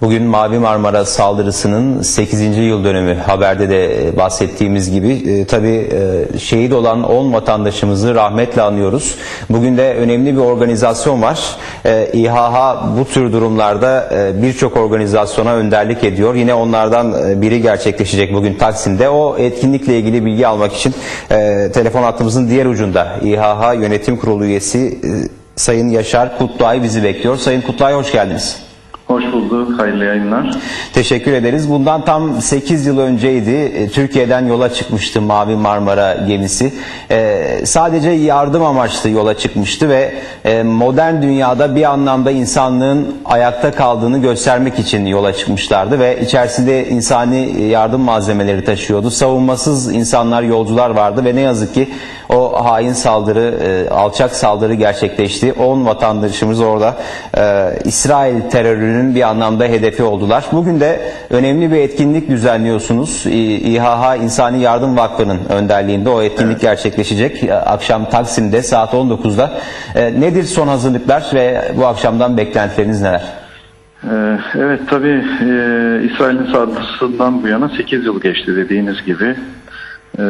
Bugün Mavi Marmara saldırısının 8. yıl dönümü haberde de e, bahsettiğimiz gibi e, tabii e, şehit olan 10 vatandaşımızı rahmetle anıyoruz. Bugün de önemli bir organizasyon var. E, İHH bu tür durumlarda e, birçok organizasyona önderlik ediyor. Yine onlardan e, biri gerçekleşecek bugün Taksim'de. O etkinlikle ilgili bilgi almak için e, telefon hattımızın diğer ucunda İHH Yönetim Kurulu üyesi e, Sayın Yaşar Kutluay bizi bekliyor. Sayın Kutluay hoş geldiniz. Hoş bulduk. Hayırlı yayınlar. Teşekkür ederiz. Bundan tam 8 yıl önceydi. E, Türkiye'den yola çıkmıştı Mavi Marmara gemisi. Ee, sadece yardım amaçlı yola çıkmıştı ve e, modern dünyada bir anlamda insanlığın ayakta kaldığını göstermek için yola çıkmışlardı ve içerisinde insani yardım malzemeleri taşıyordu. Savunmasız insanlar, yolcular vardı ve ne yazık ki o hain saldırı, e, alçak saldırı gerçekleşti. 10 vatandaşımız orada e, İsrail terörünün bir anlamda hedefi oldular. Bugün de önemli bir etkinlik düzenliyorsunuz. İHH İnsani Yardım Vakfı'nın önderliğinde o etkinlik gerçekleşecek. E, Akşam Taksim'de saat 19'da. E, nedir son hazırlıklar ve bu akşamdan beklentileriniz neler? Ee, evet tabii e, İsrail'in saldırısından bu yana 8 yıl geçti dediğiniz gibi. Ee,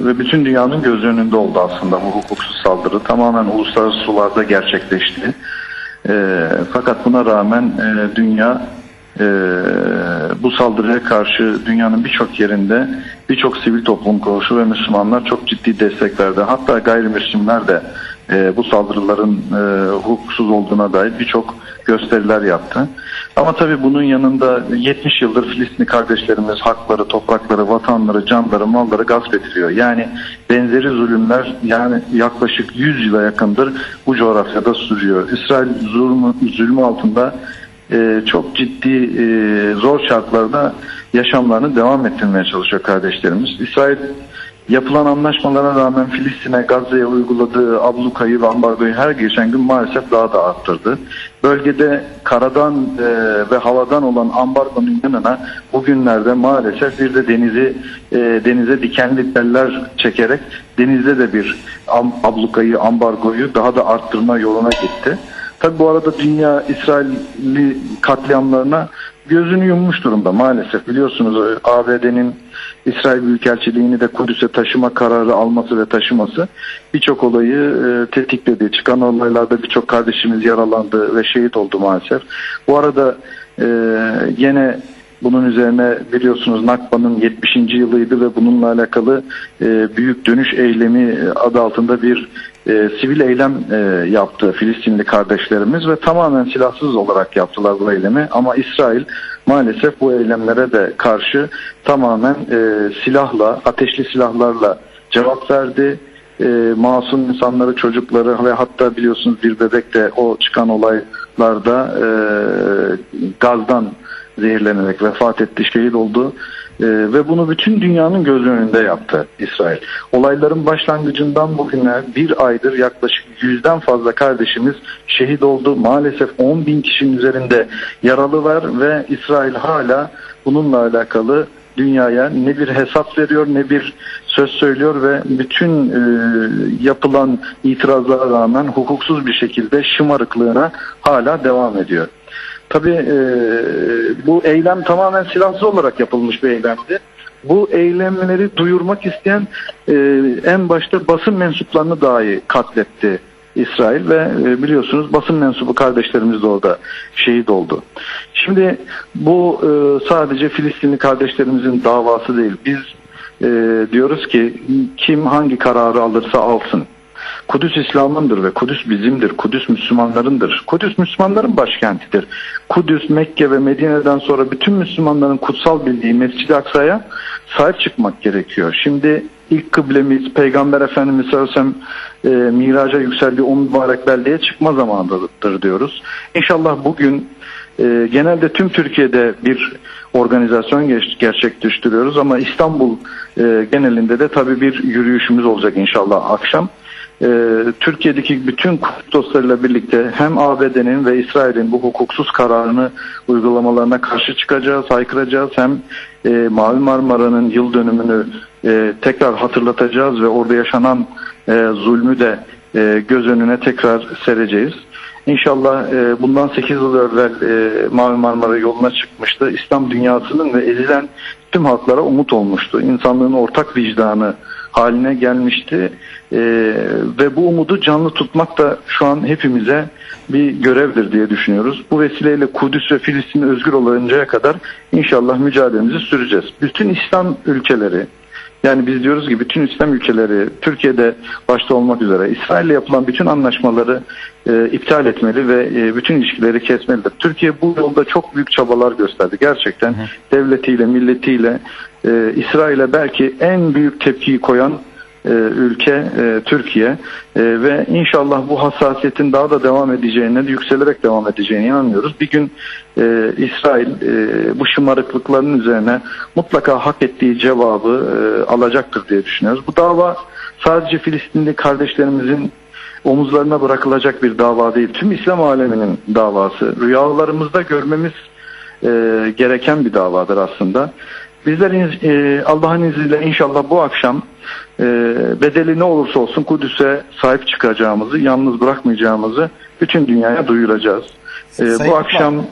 ve bütün dünyanın göz önünde oldu aslında bu hukuksuz saldırı. Tamamen uluslararası sularda gerçekleşti. Ee, fakat buna rağmen e, dünya e, bu saldırıya karşı dünyanın birçok yerinde birçok sivil toplum kuruluşu ve Müslümanlar çok ciddi destek verdi. Hatta gayrimüslimler de e, bu saldırıların e, hukuksuz olduğuna dair birçok gösteriler yaptı. Ama tabii bunun yanında 70 yıldır Filistinli kardeşlerimiz hakları, toprakları, vatanları, canları, malları gasp ediliyor. Yani benzeri zulümler yani yaklaşık 100 yıla yakındır bu coğrafyada sürüyor. İsrail zulmü, zulmü altında e, çok ciddi e, zor şartlarda yaşamlarını devam ettirmeye çalışıyor kardeşlerimiz. İsrail yapılan anlaşmalara rağmen Filistin'e Gazze'ye uyguladığı ablukayı ve ambargoyu her geçen gün maalesef daha da arttırdı. Bölgede karadan e, ve havadan olan ambargonun yanına bugünlerde maalesef bir de denizi e, denize dikenli teller çekerek denizde de bir ablukayı, ambargoyu daha da arttırma yoluna gitti. Tabi bu arada dünya İsrailli katliamlarına gözünü yummuş durumda maalesef. Biliyorsunuz ABD'nin İsrail Büyükelçiliğini de Kudüs'e taşıma kararı alması ve taşıması birçok olayı e, tetikledi. Çıkan olaylarda birçok kardeşimiz yaralandı ve şehit oldu maalesef. Bu arada e, yine bunun üzerine biliyorsunuz Nakba'nın 70. yılıydı ve bununla alakalı e, büyük dönüş eylemi adı altında bir e, sivil eylem e, yaptı Filistinli kardeşlerimiz ve tamamen silahsız olarak yaptılar bu eylemi. Ama İsrail maalesef bu eylemlere de karşı tamamen e, silahla, ateşli silahlarla cevap verdi. E, masum insanları, çocukları ve hatta biliyorsunuz bir bebek de o çıkan olaylarda e, gazdan zehirlenerek vefat etti, şehit oldu. Ee, ve bunu bütün dünyanın göz önünde yaptı İsrail. Olayların başlangıcından bugüne bir aydır yaklaşık yüzden fazla kardeşimiz şehit oldu. Maalesef 10 bin kişinin üzerinde yaralı var ve İsrail hala bununla alakalı dünyaya ne bir hesap veriyor ne bir söz söylüyor ve bütün e, yapılan itirazlara rağmen hukuksuz bir şekilde şımarıklığına hala devam ediyor. Tabii e, bu eylem tamamen silahsız olarak yapılmış bir eylemdi. Bu eylemleri duyurmak isteyen e, en başta basın mensuplarını dahi katletti İsrail ve e, biliyorsunuz basın mensubu kardeşlerimiz de orada şehit oldu. Şimdi bu e, sadece Filistinli kardeşlerimizin davası değil. Biz e, diyoruz ki kim hangi kararı alırsa alsın. Kudüs İslam'ındır ve Kudüs bizimdir. Kudüs Müslümanlarındır. Kudüs Müslümanların başkentidir. Kudüs, Mekke ve Medine'den sonra bütün Müslümanların kutsal bildiği Mescid-i Aksa'ya sahip çıkmak gerekiyor. Şimdi ilk kıblemiz Peygamber Efendimiz sallallahu aleyhi ve sellem e, miraca yükseldiği o mübarek beldeye çıkma zamanıdır diyoruz. İnşallah bugün e, genelde tüm Türkiye'de bir organizasyon gerçekleştiriyoruz ama İstanbul e, genelinde de tabii bir yürüyüşümüz olacak inşallah akşam. Ee, Türkiye'deki bütün Kudüs dostlarıyla birlikte hem ABD'nin ve İsrail'in bu hukuksuz kararını uygulamalarına karşı çıkacağız, haykıracağız. Hem e, Mavi Marmara'nın yıl dönümünü e, tekrar hatırlatacağız ve orada yaşanan e, zulmü de e, göz önüne tekrar sereceğiz. İnşallah e, bundan 8 yıl evvel e, Mavi Marmara yoluna çıkmıştı. İslam dünyasının ve ezilen tüm halklara umut olmuştu. İnsanlığın ortak vicdanı haline gelmişti. E, ve bu umudu canlı tutmak da şu an hepimize bir görevdir diye düşünüyoruz. Bu vesileyle Kudüs ve Filistin özgür oluncaya kadar inşallah mücadelemizi süreceğiz. Bütün İslam ülkeleri yani biz diyoruz ki bütün İslam ülkeleri Türkiye'de başta olmak üzere İsrail'le yapılan bütün anlaşmaları e, iptal etmeli ve e, bütün ilişkileri kesmelidir. Türkiye bu yolda çok büyük çabalar gösterdi. Gerçekten devletiyle, milletiyle e, İsrail'e belki en büyük tepkiyi koyan e, ülke e, Türkiye E, ve inşallah bu hassasiyetin daha da devam edeceğine, yükselerek devam edeceğine inanıyoruz. Bir gün e, İsrail e, bu şımarıklıkların üzerine mutlaka hak ettiği cevabı e, alacaktır diye düşünüyoruz. Bu dava sadece Filistinli kardeşlerimizin omuzlarına bırakılacak bir dava değil. Tüm İslam aleminin davası. Rüyalarımızda görmemiz e, gereken bir davadır aslında. Bizler e, Allah'ın izniyle inşallah bu akşam e, bedeli ne olursa olsun Kudüs'e sahip çıkacağımızı, yalnız bırakmayacağımızı bütün dünyaya duyuracağız. E, Sayın bu akşam e,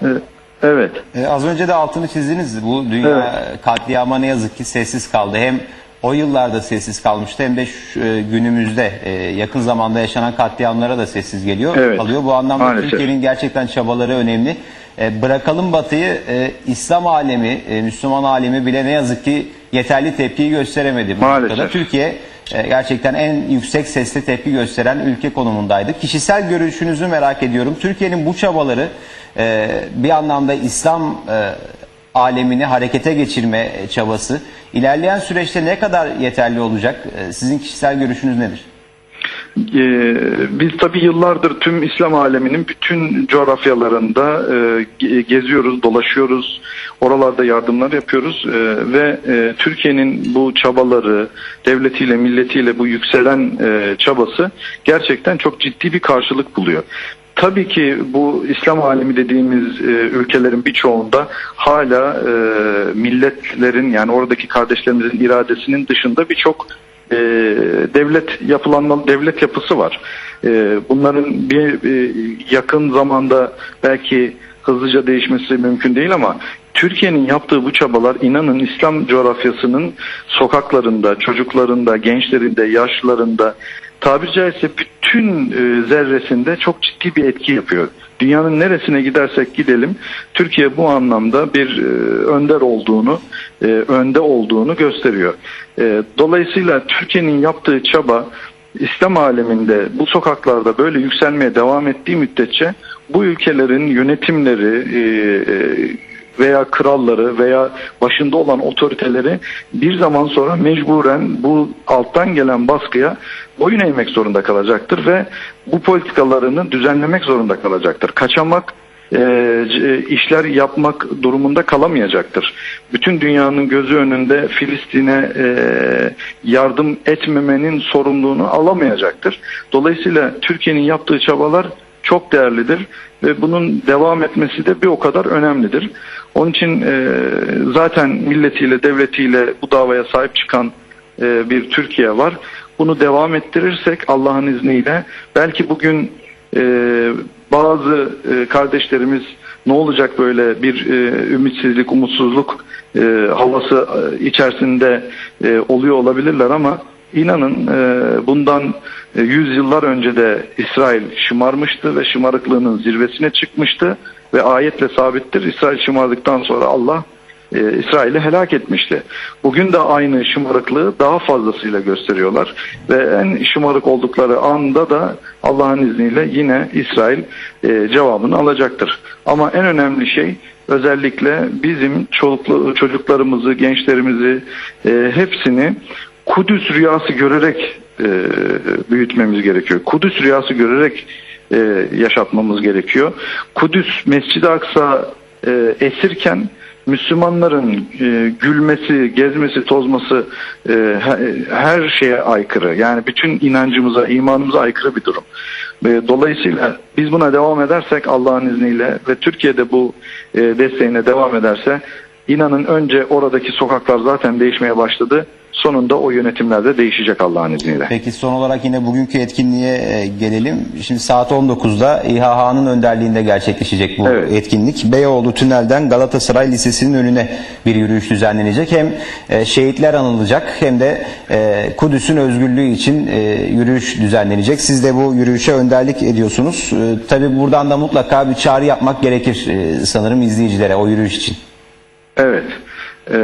evet Ee, az önce de altını çizdiniz. Bu dünya katliama ne yazık ki sessiz kaldı. Hem o yıllarda sessiz kalmıştı hem de şu, e, günümüzde e, yakın zamanda yaşanan katliamlara da sessiz geliyor Evet. kalıyor. Bu anlamda Maalesef. Türkiye'nin gerçekten çabaları önemli. E, bırakalım Batı'yı e, İslam alemi, e, Müslüman alemi bile ne yazık ki yeterli tepkiyi gösteremedi. Bu Maalesef. noktada. Türkiye e, gerçekten en yüksek sesle tepki gösteren ülke konumundaydı. Kişisel görüşünüzü merak ediyorum. Türkiye'nin bu çabaları e, bir anlamda İslam e, alemini harekete geçirme çabası ilerleyen süreçte ne kadar yeterli olacak? E, Sizin kişisel görüşünüz nedir? Ee, biz tabii yıllardır tüm İslam aleminin bütün coğrafyalarında e, ge- geziyoruz, dolaşıyoruz. Oralarda yardımlar yapıyoruz e, ve e, Türkiye'nin bu çabaları, devletiyle, milletiyle bu yükselen e, çabası gerçekten çok ciddi bir karşılık buluyor. Tabii ki bu İslam alemi dediğimiz e, ülkelerin birçoğunda hala e, milletlerin yani oradaki kardeşlerimizin iradesinin dışında birçok e, devlet yapılanma devlet yapısı var. E, bunların bir e, yakın zamanda belki hızlıca değişmesi mümkün değil ama Türkiye'nin yaptığı bu çabalar inanın İslam coğrafyasının sokaklarında, çocuklarında, gençlerinde, yaşlılarında tabiri caizse bütün e, zerresinde çok ciddi bir etki yapıyor. Dünyanın neresine gidersek gidelim Türkiye bu anlamda bir e, önder olduğunu, e, önde olduğunu gösteriyor. E, dolayısıyla Türkiye'nin yaptığı çaba İslam aleminde bu sokaklarda böyle yükselmeye devam ettiği müddetçe bu ülkelerin yönetimleri e, e, veya kralları veya başında olan otoriteleri bir zaman sonra mecburen bu alttan gelen baskıya boyun eğmek zorunda kalacaktır ve bu politikalarını düzenlemek zorunda kalacaktır. Kaçamak e, c- işler yapmak durumunda kalamayacaktır. Bütün dünyanın gözü önünde Filistin'e e, yardım etmemenin sorumluluğunu alamayacaktır. Dolayısıyla Türkiye'nin yaptığı çabalar çok değerlidir ve bunun devam etmesi de bir o kadar önemlidir. Onun için e, zaten milletiyle, devletiyle bu davaya sahip çıkan e, bir Türkiye var. Bunu devam ettirirsek Allah'ın izniyle belki bugün e, bazı e, kardeşlerimiz ne olacak böyle bir e, ümitsizlik, umutsuzluk e, havası e, içerisinde e, oluyor olabilirler ama inanın e, bundan e, yüzyıllar önce de İsrail şımarmıştı ve şımarıklığının zirvesine çıkmıştı ve ayetle sabittir. İsrail şımardıktan sonra Allah e, İsrail'i helak etmişti. Bugün de aynı şımarıklığı daha fazlasıyla gösteriyorlar ve en şımarık oldukları anda da Allah'ın izniyle yine İsrail cevabını alacaktır. Ama en önemli şey özellikle bizim çocuklarımızı, gençlerimizi hepsini Kudüs rüyası görerek e, büyütmemiz gerekiyor. Kudüs rüyası görerek e, yaşatmamız gerekiyor. Kudüs Mescid-i Aksa e, esirken Müslümanların e, gülmesi, gezmesi, tozması e, he- her şeye aykırı. Yani bütün inancımıza, imanımıza aykırı bir durum. E, dolayısıyla biz buna devam edersek Allah'ın izniyle ve Türkiye'de bu e, desteğine devam ederse inanın önce oradaki sokaklar zaten değişmeye başladı. Sonunda o yönetimler de değişecek Allah'ın izniyle. Peki son olarak yine bugünkü etkinliğe e, gelelim. Şimdi saat 19'da İHH'nın önderliğinde gerçekleşecek bu Evet. etkinlik. Beyoğlu Tünel'den Galatasaray Lisesi'nin önüne bir yürüyüş düzenlenecek. Hem e, şehitler anılacak hem de e, Kudüs'ün özgürlüğü için yürüyüş düzenlenecek. Siz de bu yürüyüşe önderlik ediyorsunuz. Tabii buradan da mutlaka bir çağrı yapmak gerekir sanırım izleyicilere o yürüyüş için. Evet. Ee,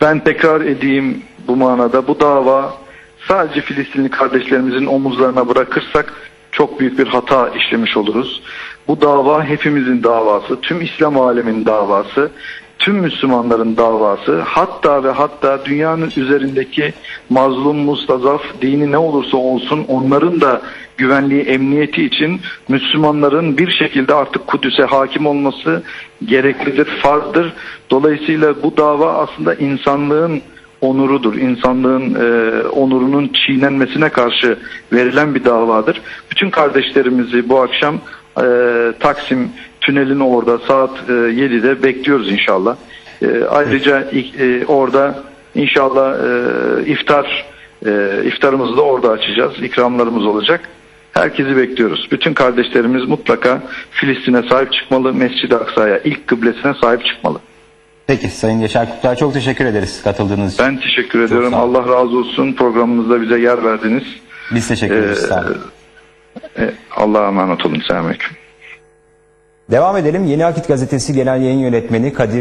ben tekrar edeyim bu manada. Bu dava sadece Filistinli kardeşlerimizin omuzlarına bırakırsak çok büyük bir hata işlemiş oluruz. Bu dava hepimizin davası, tüm İslam aleminin davası, tüm Müslümanların davası. Hatta ve hatta dünyanın üzerindeki mazlum, mustazaf, dini ne olursa olsun onların da güvenliği, emniyeti için Müslümanların bir şekilde artık Kudüs'e hakim olması gereklidir, farzdır. Dolayısıyla bu dava aslında insanlığın onurudur. İnsanlığın e, onurunun çiğnenmesine karşı verilen bir davadır. Bütün kardeşlerimizi bu akşam e, Taksim tünelin orada saat e, 7'de bekliyoruz inşallah. E, ayrıca e, orada inşallah e, iftar e, iftarımızı da orada açacağız. İkramlarımız olacak. Herkesi bekliyoruz. Bütün kardeşlerimiz mutlaka Filistin'e sahip çıkmalı. Mescid-i Aksa'ya, ilk kıblesine sahip çıkmalı. Peki Sayın Yaşar Kutlar çok teşekkür ederiz katıldığınız için. Ben teşekkür ediyorum. sağ olun. Allah razı olsun. Programımızda bize yer verdiniz. Biz teşekkür ederiz. Ee, Sağ olun. E, Allah'a emanet olun. Selamünaleyküm. Devam edelim. Yeni Akit Gazetesi Genel Yayın Yönetmeni Kadir